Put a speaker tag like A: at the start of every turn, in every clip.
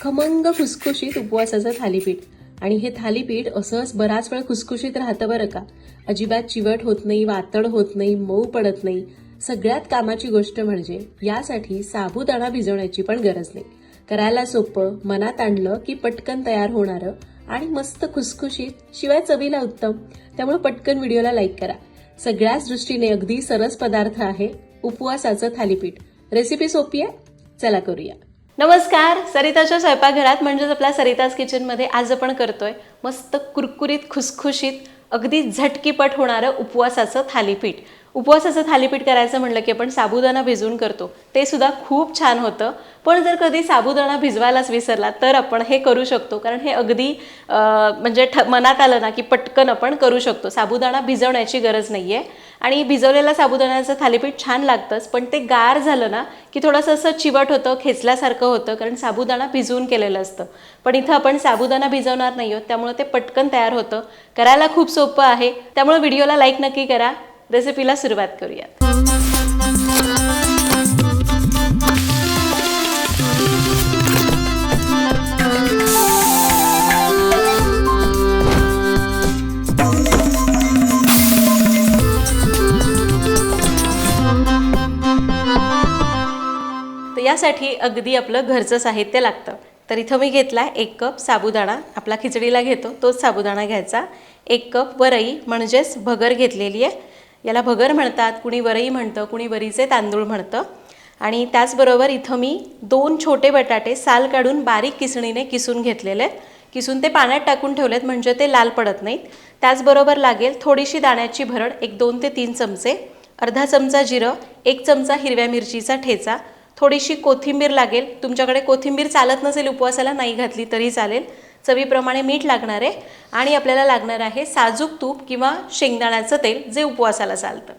A: खमंग खुसखुशीत उपवासाचं थालीपीठ. आणि हे थालीपीठ असंच बराच वेळ खुसखुशीत राहतं बरं का. अजिबात चिवट होत नाही वातड होत नाही मऊ पडत नाही. सगळ्यात कामाची गोष्ट म्हणजे यासाठी साबुदाणा भिजवण्याची पण गरज नाही. करायला सोपं मनात आणलं की पटकन तयार होणारं आणि मस्त खुसखुशीत शिवाय चवीला उत्तम. त्यामुळे पटकन व्हिडिओला लाईक करा. सगळ्याच दृष्टीने अगदी सरस पदार्थ आहे उपवासाचं थालीपीठ. रेसिपी सोपी आहे? चला करूया. नमस्कार सरिताच्या स्वयंपाकघरात म्हणजेच आपल्या सरिताज किचनमध्ये आज आपण करतोय मस्त कुरकुरीत खुसखुशीत अगदी झटकीपट होणारं उपवासाचं थालीपीठ. उपवासाचं थालीपीठ करायचं म्हणलं की आपण साबुदाणा भिजवून करतो. ते सुद्धा खूप छान होतं. पण जर कधी साबुदाणा भिजवायलाच विसरला तर आपण हे करू शकतो. कारण हे अगदी म्हणजे ठ मनात आलं ना की पटकन आपण करू शकतो. साबुदाणा भिजवण्याची गरज नाही आहे आणि भिजवलेलं साबुदाण्याचं थालीपीठ छान लागतंच पण ते गार झालं ना की थोडंसं असं चिवट होतं खेचल्यासारखं होतं कारण साबुदाणा भिजवून केलेलं असतं. पण इथं आपण साबुदाणा भिजवणार नाही आहोत त्यामुळे ते पटकन तयार होतं. करायला खूप सोपं आहे त्यामुळे व्हिडिओला लाईक नक्की करा. रेसिपीला सुरुवात करूयात. यासाठी अगदी आपलं घरचं साहित्य लागतं. तर इथं मी घेतला एक कप साबुदाणा. आपला खिचडीला घेतो. तोच साबुदाणा घ्यायचा. एक कप वरई म्हणजेच भगर घेतलेली आहे. याला भगर म्हणतात. कुणी वरई म्हणतं कुणी वरीचे तांदूळ म्हणतं. आणि त्याचबरोबर इथं मी दोन छोटे बटाटे साल काढून बारीक किसणीने किसून घेतलेले आहेत. किसून ते पाण्यात टाकून ठेवलेत म्हणजे ते लाल पडत नाहीत. त्याचबरोबर लागेल थोडीशी दाण्याची भरड एक दोन ते तीन चमचे. अर्धा चमचा जिरं एक चमचा हिरव्या मिरचीचा ठेचा. थोडीशी कोथिंबीर लागेल. तुमच्याकडे कोथिंबीर चालत नसेल उपवासाला नाही घातली तरी चालेल. चवीप्रमाणे मीठ लागणार आहे आणि आपल्याला लागणार आहे साजूक तूप किंवा शेंगदाण्याचं तेल जे उपवासाला चालतं.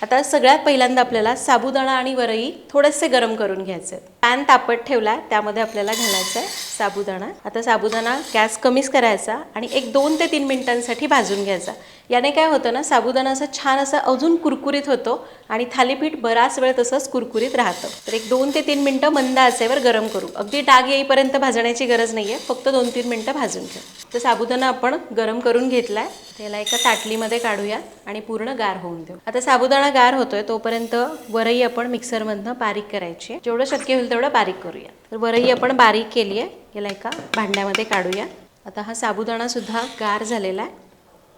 A: आता सगळ्यात पहिल्यांदा आपल्याला साबुदाणा आणि वरई थोडेसे गरम करून घ्यायचे पॅन तापत ठेवला त्यामध्ये आपल्याला घालायचं आहे साबुदाणा. आता साबुदाणा गॅस कमीच करायचा आणि एक दोन ते तीन मिनिटांसाठी भाजून घ्यायचा. याने काय होतं ना साबुदाणा असं छान असं अजून कुरकुरीत होतो आणि थालीपीठ बराच वेळ तसंच कुरकुरीत राहतं. तर एक दोन ते तीन मिनटं मंद आचेवर गरम करू. अगदी डाग येईपर्यंत भाजण्याची गरज नाही आहे फक्त दोन तीन मिनटं भाजून घेऊ तर साबुदाणा आपण गरम करून घेतला आहे त्याला एका ताटलीमध्ये काढूया आणि पूर्ण गार होऊन देऊ. आता साबुदाणा गार होतोय तोपर्यंत वरई आपण मिक्सरमधनं बारीक करायची आहे. जेवढं शक्य होईल तेवढं बारीक करूया. तर वरई आपण बारीक केली आहे याला एका भांड्यामध्ये काढूया. आता हा साबुदाणा सुद्धा गार झालेला आहे.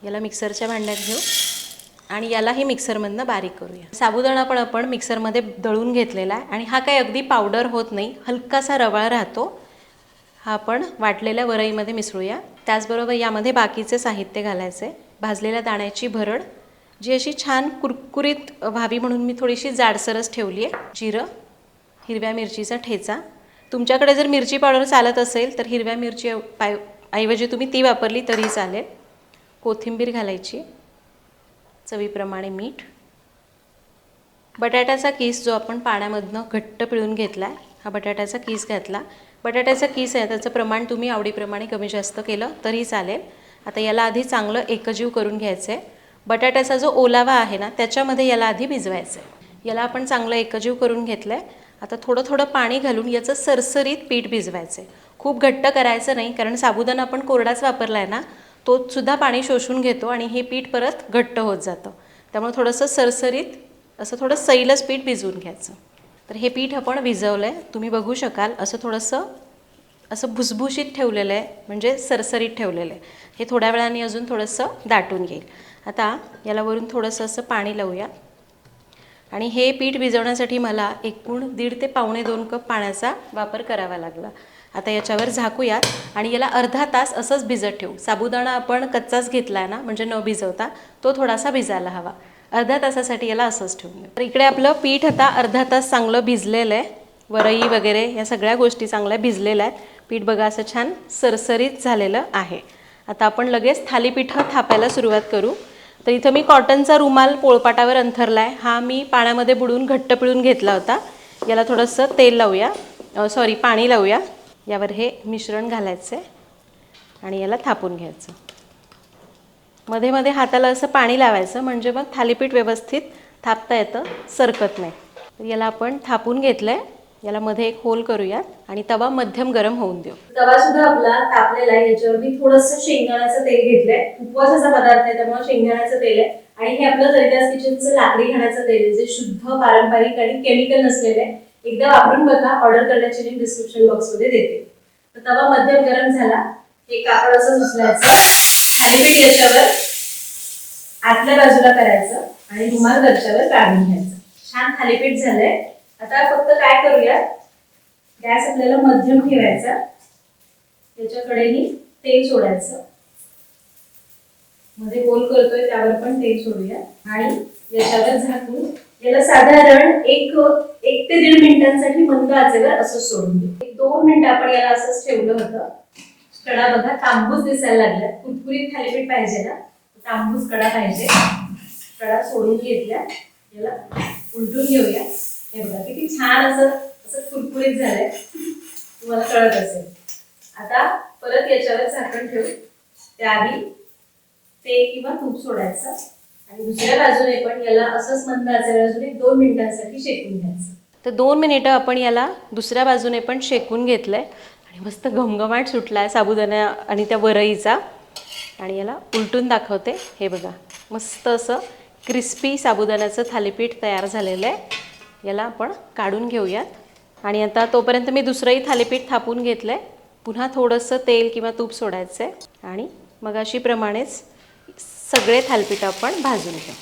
A: याला मिक्सरच्या भांड्यात घेऊ. आणि यालाही मिक्सरमधनं बारीक करूया. साबुदाणा पण आपण मिक्सरमध्ये दळून घेतलेला आहे. आणि हा काही अगदी पावडर होत नाही. हलकासा रवाळ राहतो. हा आपण वाटलेल्या वरईमध्ये मिसळूया. त्याचबरोबर यामध्ये बाकीचे साहित्य घालायचे. भाजलेल्या दाण्याची भरड. जी अशी छान कुरकुरीत व्हावी म्हणून मी थोडीशी जाडसरच ठेवली आहे जिरं हिरव्या मिरचीचा ठेचा. तुमच्याकडे जर मिरची पावडर चालत असेल तर हिरव्या मिरची पाय ऐवजी तुम्ही ती वापरली तरी चालेल. कोथिंबीर घालायची चवीप्रमाणे मीठ बटाट्याचा किस जो आपण पाण्यामधनं घट्ट पिळून घेतला आहे हा बटाट्याचा किस घातला. बटाट्याचा किस आहे त्याचं प्रमाण तुम्ही आवडीप्रमाणे कमी जास्त केलं तरी चालेल. आता याला आधी चांगलं एकजीव करून घ्यायचं आहे बटाट्याचा जो ओलावा आहे ना त्याच्यामध्ये याला आधी भिजवायचं आहे याला आपण चांगलं एकजीव करून घेतलं आहे आता थोडं थोडं पाणी घालून याचं सरसरीत पीठ भिजवायचं आहे खूप घट्ट करायचं नाही कारण साबुदाणा आपण कोरडाच वापरला आहे ना तो सुद्धा पाणी शोषून घेतो आणि हे पीठ परत घट्ट होत जातं. त्यामुळे थोडंसं सरसरीत असं थोडं सैलच पीठ भिजवून घ्यायचं. तर हे पीठ आपण भिजवलं आहे तुम्ही बघू शकाल असं थोडंसं असं भुसभुशीत ठेवलेलं आहे म्हणजे सरसरीत ठेवलेलं आहे. हे थोड्या वेळाने अजून थोडंसं दाटून घेईल. आता याला वरून थोडंसं असं पाणी लावूया. आणि हे पीठ भिजवण्यासाठी मला एकूण दीड ते पावणे दोन कप पाण्याचा वापर करावा लागला. आता याच्यावर झाकूयात. आणि याला अर्धा तास असंच भिजत ठेवू. साबुदाणा आपण कच्चाच घेतला आहे ना म्हणजे न भिजवता तो थोडासा भिजायला हवा. अर्ध्या तासासाठी याला असंच ठेवून तर इकडे आपलं पीठ आता अर्धा तास चांगलं भिजलेलं आहे. वरई वगैरे या सगळ्या गोष्टी चांगल्या भिजलेल्या आहेत. पीठ बघा असं छान सरसरीत झालेलं आहे. आता आपण लगेच थालीपीठं थापायला सुरुवात करू. तर इथं मी कॉटनचा रुमाल पोळपाटावर अंथरला आहे हा मी पाण्यामध्ये बुडून घट्ट पिळून घेतला होता. याला थोडंसं तेल लावूया. सॉरी पाणी लावूया. यावर हे मिश्रण घालायचं आहे आणि याला थापून घ्यायचं. मध्ये मध्ये हाताला असं पाणी लावायचं म्हणजे मग थालीपीठ व्यवस्थित थापता येतं सरकत नाही. तर याला आपण थापून घेतलं आहे याला मध्ये एक होल करूयात आणि तवा मध्यम गरम होऊन देऊ.
B: तवा सुद्धा आपला तापलेला आहे याच्यावर मी थोडस शेंगदाण्याचं तेल घेतलंय. उपवासाचा पदार्थ आहे त्यामुळे शेंगदाण्याचं तेल आहे. आणि हे आपलं सरिताज किचनचं लाकडी घाण्याचं तेल आहे जे शुद्ध पारंपरिक आणि केमिकल नसलेलं आहे. एकदा वापरून बघा. ऑर्डर करण्याची लिंक डिस्क्रिप्शन बॉक्समध्ये देते. तर तवा मध्यम गरम झाला. हे कापड असं उचलायचं थालीपीठ याच्यावर आतल्या बाजूला करायचं आणि रुमाल दर्शावर काढून घ्यायचं. छान थालीपीठ झालंय. आता फक्त काय करूया? गॅस आपल्याला मध्यम ठेवायचा. त्याच्याकडेही तेल सोडायचं. मध्ये गोल करतोय त्यावर पण तेल सोडूया. आणि याच्यावर झाकून याला साधारण एक एक ते दीड मिनिटांसाठी मंद आचेवर असं सोडून देऊ. एक दोन मिनिटं आपण याला असंच ठेवलं होतं. कडा बघा तांबूस दिसायला लागला. कुरकुरीत थालीपीठ पाहिजे ना? तांबूस कडा पाहिजे. कडा सोडून घेतल्या. याला उलटून घेऊया. हे बघा किती छान असं असं कुरकुरीत झालंय. तुम्हाला कळत असेल. आता परत याच्यावर झाकण ठेवू. त्याआधी ते किंवा तूप सोडायचं. आणि दुसऱ्या बाजूने पण याला असंच मंद आचेवर अजून एक दोन मिनिटांसाठी शेकून घ्यायचं.
A: तर दोन मिनिटं आपण याला दुसऱ्या बाजूने पण शेकून घेतलं आहे आणि मस्त घमघमाट सुटला आहे साबुदाणा आणि त्या वरईचा. आणि याला उलटून दाखवते. हे बघा मस्त असं क्रिस्पी साबुदाण्याचं थालीपीठ तयार झालेलं आहे. याला आपण काढून घेऊयात. आणि आता तोपर्यंत मी दुसरंही थालीपीठ थापून घेतलं आहे पुन्हा थोडंसं तेल किंवा तूप सोडायचं आहे आणि मग अशीप्रमाणेच सगळे थालीपीठ आपण भाजून घेऊ.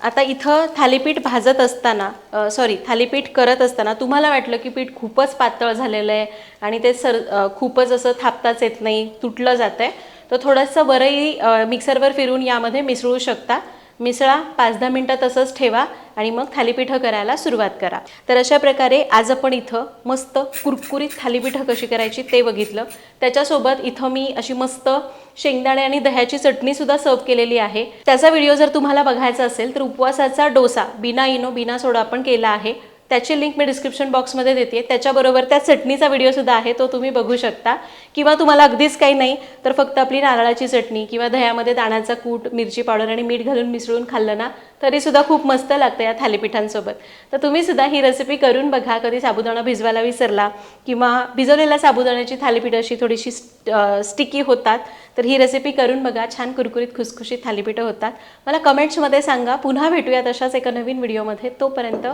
A: आता इथं थालीपीठ भाजत असताना सॉरी थालीपीठ करत असताना तुम्हाला वाटलं की पीठ खूपच पातळ झालेलं आहे आणि ते सर खूपच असं थापताच येत नाही तुटलं जातं आहे तर थोडंसं वरही मिक्सरवर फिरून यामध्ये मिसळू शकता. मिसळा पाच दहा मिनटं तसंच ठेवा आणि मग थालीपीठं करायला सुरुवात करा. तर अशा प्रकारे आज आपण इथं मस्त कुरकुरीत थालीपीठं कशी करायची ते बघितलं. त्याच्यासोबत इथं मी अशी मस्त शेंगदाणे आणि दह्याची चटणीसुद्धा सर्व केलेली आहे. त्याचा व्हिडिओ जर तुम्हाला बघायचा असेल तर उपवासाचा डोसा बिना इनो बिना सोडा आपण केला आहे. त्याची लिंक मी डिस्क्रिप्शन बॉक्समध्ये देते त्याच्याबरोबर त्या चटणीचा व्हिडिओसुद्धा आहे तो तुम्ही बघू शकता. किंवा तुम्हाला अगदीच काही नाही तर फक्त आपली नारळाची चटणी किंवा दह्यामध्ये दाण्याचा कूट मिरची पावडर आणि मीठ घालून मिसळून खाल्लं ना तरीसुद्धा खूप मस्त लागतं या थालीपीठांसोबत. तर तुम्हीसुद्धा ही रेसिपी करून बघा. कधी साबुदाणा भिजवायला विसरला किंवा भिजवलेल्या साबुदाण्याची थालीपीठ अशी थोडीशी स्टिकी होतात तर ही रेसिपी करून बघा. छान कुरकुरीत खुसखुशीत थालीपीठं होतात. मला कमेंट्समध्ये सांगा. पुन्हा भेटूयात अशाच एका नवीन व्हिडिओमध्ये तोपर्यंत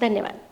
A: धन्यवाद.